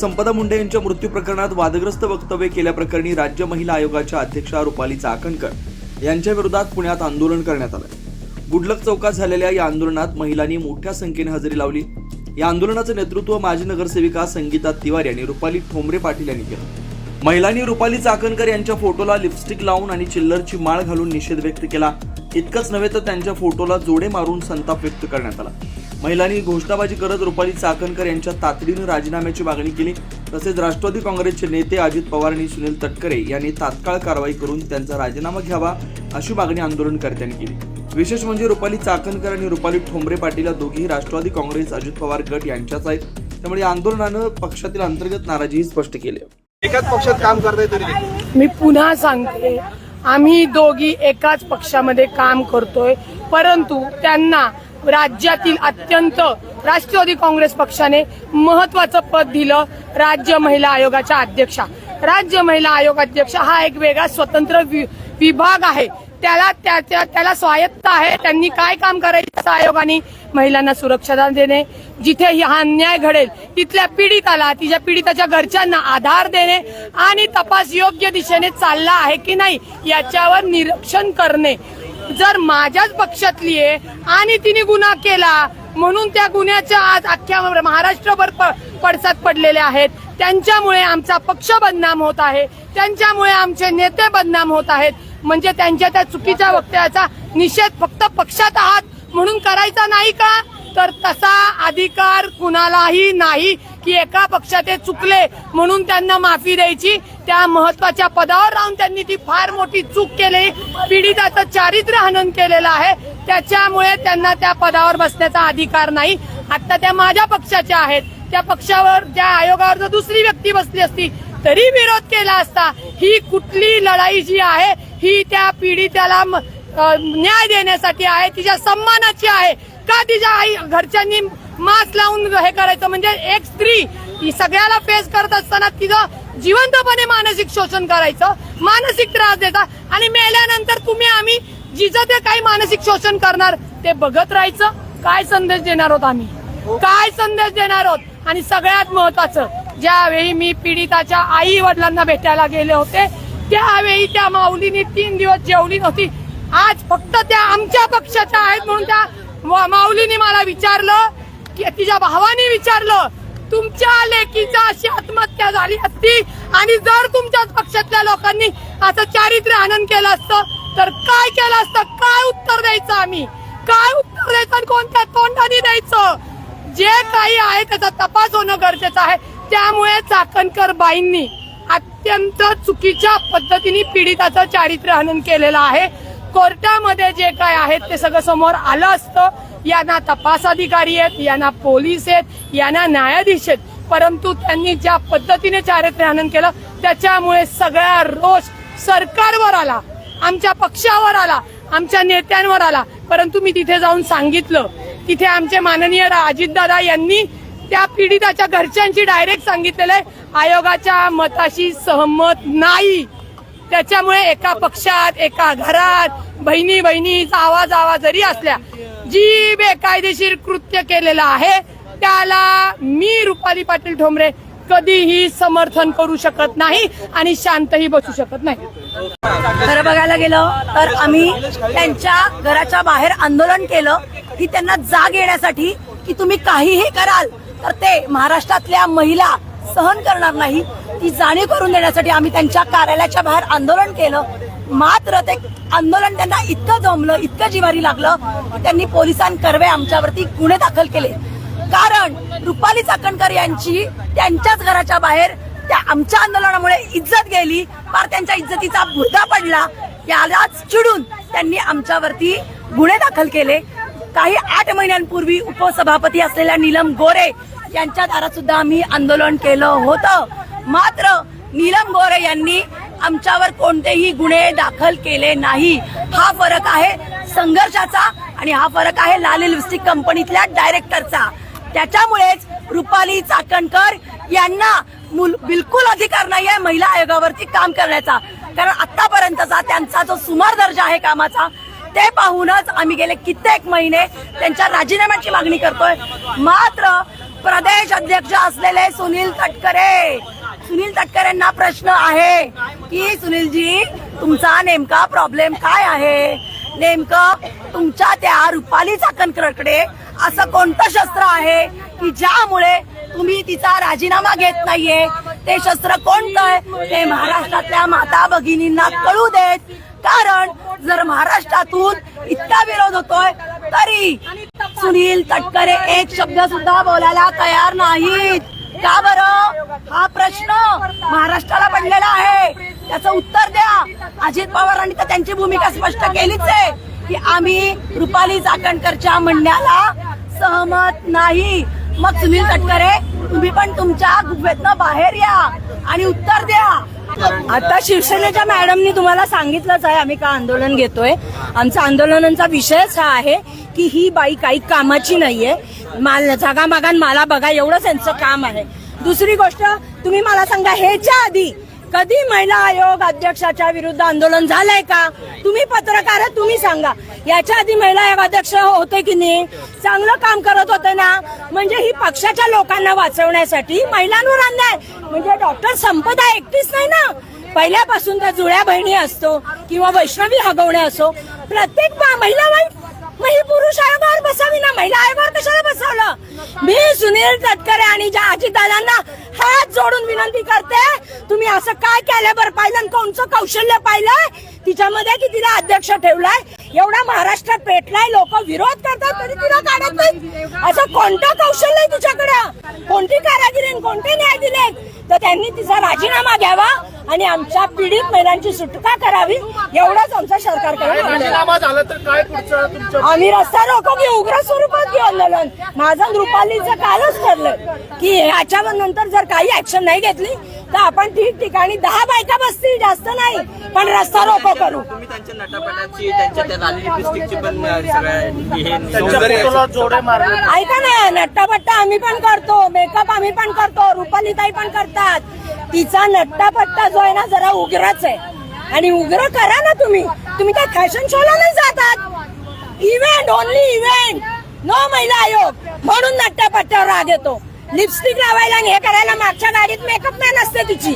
संपदा मुंडे यांच्या मृत्यू प्रकरणात वादग्रस्त वक्तव्य केल्याप्रकरणी राज्य महिला आयोगाच्या अध्यक्षा रुपाली चाकणकर यांच्या विरोधात पुण्यात आंदोलन करण्यात आलं. गुडलक चौकात झालेल्या या आंदोलनात महिलांनी मोठ्या संख्येने हजेरी लावली. या आंदोलनाचं नेतृत्व माजी नगरसेविका संगीता तिवारी आणि रुपाली ठोंबरे पाटील यांनी केलं. महिलांनी रुपाली चाकणकर यांच्या फोटोला लिपस्टिक लावून आणि चिल्लरची माळ घालून निषेध व्यक्त केला. इतकंच नव्हे तर त्यांच्या फोटोला जोडे मारून संताप व्यक्त करण्यात आला. महिलांनी घोषणाबाजी करत रुपाली चाकणकर यांच्या तातडीनं राजीनाम्याची मागणी केली तसेच राष्ट्रवादी काँग्रेसचे नेते अजित पवार आणि सुनील तटकरे यांनी तात्काळ कारवाई करून त्यांचा राजीनामा घ्यावा अशी मागणी आंदोलनकर्त्यांनी केली विशेष म्हणजे रुपाली चाकणकर आणि रुपाली ठोंबरे पाटील या दोघेही राष्ट्रवादी काँग्रेस अजित पवार गट यांच्याच आहेत त्यामुळे या आंदोलनानं पक्षातील अंतर्गत नाराजीही स्पष्ट केली. एकाच पक्षात काम करताय. मी पुन्हा सांगते आम्ही दोघी एकाच पक्षामध्ये काम करतोय परंतु त्यांना राज्यातील अत्यंत राष्ट्रवादी काँग्रेस पक्षाने महत्वाचं पद दिलं राज्य महिला आयोगाच्या अध्यक्षा. राज्य महिला आयोग अध्यक्ष हा एक वेगळा स्वतंत्र वि- विभाग आहे. त्याला त्या- त्या- त्याला स्वायत्त आहे. त्यांनी काय काम करायचं आयोगाने महिलांना सुरक्षा देणे जिथे हा अन्याय घडेल तिथल्या पीडिताला तिच्या पीडिताच्या घरच्यांना आधार देणे आणि तपास योग्य दिशेने चालला आहे की नाही याच्यावर निरीक्षण करणे. जर माझ्याच पक्षातली आहे आणि तिने गुन्हा केला म्हणून त्या गुन्ह्याच्या आज अख्ख्या महाराष्ट्रभर प- पडसाद पडलेले आहेत. त्यांच्यामुळे आमचा पक्ष बदनाम होत आहे. त्यांच्यामुळे आमचे नेते बदनाम होत आहेत. म्हणजे त्यांच्या त्या चुकीच्या वक्तव्याचा निषेध फक्त पक्षात आहात म्हणून करायचा नाही का? तर तसा अधिकार कुणालाही नाही की एका पक्षात ते चुकले म्हणून त्यांना माफी द्यायची. त्या महत्त्वाच्या पदावर राहून त्यांनी ती फार मोठी चूक केली. पीडिताचं चारित्र्य हनन केलेलं आहे. त्याच्यामुळे त्यांना त्या पदावर बसण्याचा अधिकार नाही. आता त्या माझ्या पक्षाच्या आहेत. त्या पक्षावर त्या आयोगावर जर दुसरी व्यक्ती बसली असती तरी विरोध केला असता ही कुठली लढाई जी आहे ही त्या पीडिताला म- न्याय देण्यासाठी आहे तिच्या सन्मानाची आहे. का तिच्या आई घरच्यांनी मास्क लावून हे करायचं? म्हणजे एक स्त्री सगळ्याला फेस करत असताना तिचं जिवंतपणे मानसिक शोषण करायचं मानसिक त्रास द्यायचा आणि मेल्यानंतर तुम्ही आम्ही जिचं ते काही मानसिक शोषण करणार ते बघत राहायचं. काय संदेश देणार आहोत आम्ही? काय संदेश देणार आहोत? आणि सगळ्यात महत्वाचं ज्यावेळी मी पीडिताच्या आई वडिलांना भेटायला गेले होते त्यावेळी त्या माऊलीने तीन दिवस जेवली नव्हती. आज फक्त त्या आमच्या पक्षाच्या आहेत म्हणून त्या मा- माऊलीने मला विचारलं की तिच्या भावाने विचारलं तुमच्या लेकीचा अशी आत्महत्या झाली असती आणि जर तुमच्याच पक्षातल्या लोकांनी असं चारित्र्य आनंद केलं असतं तर काय केलं असतं? काय उत्तर द्यायचं आम्ही? काय उत्तर द्यायचं आणि कोणत्या तोंडाने द्यायचं? जे काही आहे त्याचा तपास होणं गरजेचं आहे. त्यामुळे चाकणकर बाईंनी अत्यंत चुकीच्या पद्धतीने पीडिताचं चारित्र्य हनन केलेलं आहे. कोर्टामध्ये जे काय आहेत ते सगळं समोर आलं असतं. यांना तपास अधिकारी आहेत यांना पोलीस आहेत यांना न्यायाधीश आहेत. परंतु त्यांनी ज्या पद्धतीने चारित्र्य आनंद केलं त्याच्यामुळे सगळा रोष सरकारवर आला आमच्या पक्षावर आला आमच्या नेत्यांवर आला. परंतु मी तिथे जाऊन सांगितलं तिथे आमचे माननीय अजितदादा यांनी त्या पीडिताच्या घरच्यांची डायरेक्ट सांगितलेलं आहे आयोगाच्या मताशी सहमत नाही. त्याच्यामुळे एका पक्षात एका घरात बहिणी बहिणीचा आवाज आवाज जरी असल्या जी बेकायदेशीर कृत्य केलेलं आहे त्याला मी रुपाली पाटील ठोंबरे कधीही समर्थन करू शकत नाही आणि शांतही बसू शकत नाही. खरं बघायला गेलं तर आम्ही त्यांच्या घराच्या बाहेर आंदोलन केलं की त्यांना जाग येण्यासाठी की तुम्ही काहीही कराल तर ते महाराष्ट्रातल्या महिला सहन करणार नाही ती जाणीव करून देण्यासाठी आम्ही त्यांच्या कार्यालयाच्या बाहेर आंदोलन केलं. मात्र ते आंदोलन त्यांना इतकं जमलं इतकं जिवारी लागलं की त्यांनी पोलिसांकर्वे आमच्यावरती गुन्हे दाखल केले. कारण रुपाली चाकणकर यांची त्यांच्याच घराच्या बाहेर त्या आमच्या आंदोलनामुळे इज्जत गेली फार त्यांच्या इज्जतीचा भुर्दा पडला. यालाच चिडून त्यांनी आमच्यावरती गुन्हे दाखल केले. काही आठ महिन्यांपूर्वी उपसभापती असलेल्या नीलम गोरे यांच्या दारात सुद्धा आम्ही आंदोलन केलं होतं. मात्र नीलम गोरे यांनी आमच्यावर कोणतेही गुन्हे दाखल केले नाही. हा फरक आहे संघर्षाचा आणि हा फरक आहे लाली लिपस्टिक कंपनीतल्या डायरेक्टरचा. त्याच्यामुळेच रुपाली चाकणकर यांना मुल- बिलकुल अधिकार नाही आहे महिला आयोगावरती काम करण्याचा. कारण आतापर्यंतचा त्यांचा जो सुमार दर्जा आहे कामाचा ते पाहूनच आम्ही गेले कित्येक महिने त्यांच्या राजीनाम्याची मागणी करतोय. मात्र प्रदेश अध्यक्ष असलेले सुनील तटकरे सुनील तटकरेंना प्रश्न आहे की सुनीलजी तुमचा नेमका प्रॉब्लेम काय आहे? नेमकं तुमच्या त्या रुपाली चाकणकरकडे असं कोणतं शस्त्र आहे की ज्यामुळे तुम्ही तिचा राजीनामा घेत नाहीये? ते शस्त्र कोणतं आहे? ते महाराष्ट्रातल्या माता भगिनींना कळू देत. कारण जर महाराष्ट्रातून इतका विरोध होतोय तरी सुनील तटकरे एक शब्द सुद्धा बोलायला तयार नाहीत. का बरं हा प्रश्न महाराष्ट्राला पडलेला आहे. त्याचं उत्तर द्या. अजित पवारांनी तर त्यांची भूमिका स्पष्ट केलीच आहे की आम्ही रुपाली चाकणकरच्या म्हणण्याला सहमत नाही. मग सुनील तटकरे तुम्ही पण तुमच्या गुफेतनं बाहेर या आणि उत्तर द्या. आता शिवसेनेच्या मॅडमनी तुम्हाला सांगितलंच आहे आम्ही का आंदोलन घेतोय? आमचा आंदोलनांचा विषयच हा आहे की ही बाई काही कामाची नाहीये. माल जागा मागान मला बघा एवढंच यांचं काम आहे. दुसरी गोष्ट तुम्ही मला सांगा ह्याच्या आधी कधी महिला आयोग अध्यक्षाच्या विरुद्ध आंदोलन झालंय का? तुम्ही पत्रकार तुम्ही सांगा. याच्या आधी महिला आयोग अध्यक्ष होते की नाही? चांगलं काम करत होते ना? म्हणजे ही पक्षाच्या लोकांना वाचवण्यासाठी महिलांवर अन्याय. म्हणजे डॉक्टर संपदा एकटीच नाही ना? पहिल्यापासून त्या जुळ्या बहिणी असतो किंवा वैष्णवी हगवणे असो. प्रत्येक बा- महिला वाईट मग ही पुरुष आयोगावर बसावी ना? महिला आयोगावर कशाला बसवलं? मी सुनील तटकरे आणि ज्या अजितदादांना हात जोडून विनंती करते. तुम्ही असं काय केलं बरं पाहिलं आणि कोणचं कौशल्य पाहिलंय? तिच्यामध्ये की तिला अध्यक्ष ठेवलाय? एवढा महाराष्ट्रात पेटलाय लोक विरोध करतात तरी तिला काढत नाही. असं कोणतं कौशल्य तुझ्याकडे तुझ्याकडं कोणती कारागिरी कोणते न्याय दिले तर त्यांनी तिचा राजीनामा घ्यावा आणि आमच्या पीडित महिलांची सुटका करावी एवढंच आमचं सरकारकडे आम्ही रस्ता रोको की उग्र स्वरूपात घेऊ आंदोलन माझं रुपालीचं कालच ठरलं की ह्याच्या नंतर जर काही ऍक्शन नाही घेतली तर आपण ठिकठिकाणी दहा बायका बसतील जास्त नाही पण रस्ता रोको करू. ऐका ना नट्टापट्टा आम्ही पण करतो मेकअप आम्ही पण करतो रुपालीताई पण करतात. तिचा नट्टापट्टा जो आहे ना जरा उग्रच आहे. आणि उग्र करा ना तुम्ही. तुम्ही काय फॅशन शोला नाही जातात. इव्हेंट ओनली इव्हेंट नो महिला आयोग. म्हणून नट्टापट्ट्यावर राग येतो. लिपस्टिक लावायला आणि हे करायला मागच्या गाडीत मेकअप मॅन असते तिची.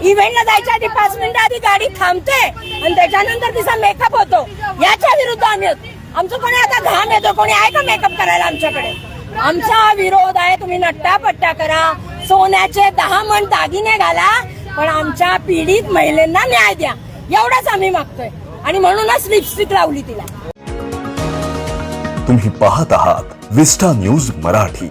इव्हेंटला जायच्या आधी पाच मिनिटं आधी गाडी थांबते. आणि त्याच्यानंतर तिचा मेकअप होतो. याच्या विरुद्ध आम्ही आहोत. आमचं कोणी आता घाम येतो कोणी आहे का मेकअप करायला आमच्याकडे? आमचा विरोध आहे तुम्ही नट्टापट्टा करा. सोन्याचे दहा मन दागिने घाला पण आमच्या पीडित महिलांना न्याय द्या. एवढंच आम्ही मागतोय. आणि म्हणूनच लिपस्टिक लावली तिला. तुम्ही पाहत आहात विस्टा न्यूज मराठी.